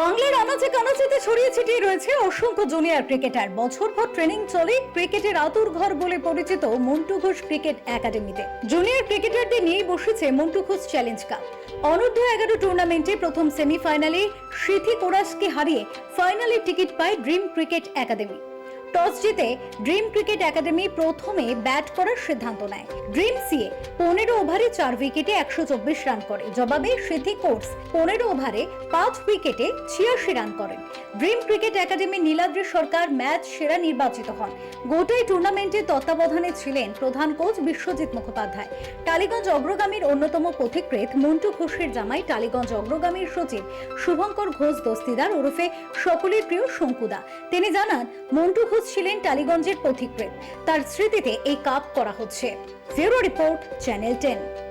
বাংলার আনাচে কানাচেতে ছড়িয়ে ছিটিয়ে রয়েছে অসংখ্য জুনিয়র ক্রিকেটার। বছরভর ট্রেনিং চলে ক্রিকেটের আতুর ঘর বলে পরিচিত মন্টু ঘোষ ক্রিকেট একাডেমিতে। জুনিয়র ক্রিকেটারদের নিয়ে বসেছে মন্টু ঘোষ চ্যালেঞ্জ কাপ অনূর্ধ্ব এগারো টুর্নামেন্টে প্রথম সেমিফাইনালে সিথি কোরাসকে হারিয়ে ফাইনালের টিকিট পায় ড্রিম ক্রিকেট একাডেমি টস জিতে ড্রিম ক্রিকেট একাডেমি প্রথমে ব্যাট করার সিদ্ধান্ত নেয়। ড্রিম সিএ পনেরো ওভারে চার উইকেটে একশো চব্বিশ রান করে। জবাবে সিদ্ধি কোর্স পনেরো ওভারে পাঁচ উইকেটে ছিয়াশি রান করেন। ড্রিম ক্রিকেট একাডেমির নীলাদ্রি সরকার ম্যাচ সেরা নির্বাচিত হন। গোটাই টুর্নামেন্টের তত্ত্বাবধানে ছিলেন প্রধান কোচ বিশ্বজিৎ মুখোপাধ্যায়। টালিগঞ্জ অগ্রগামীর অন্যতম পথিকৃৎ মন্টু ঘোষের জামাই টালিগঞ্জ অগ্রগামীর সচিব শুভঙ্কর ঘোষ দস্তিদার ওরফে সকলের প্রিয় শঙ্কুদা। তিনি জানান, মন্টু ঘোষ ছিলেন টালিগঞ্জের পথিকৃত তার স্মৃতিতে এই কাপ করা হচ্ছে। ফেরো রিপোর্ট চ্যানেল টেন।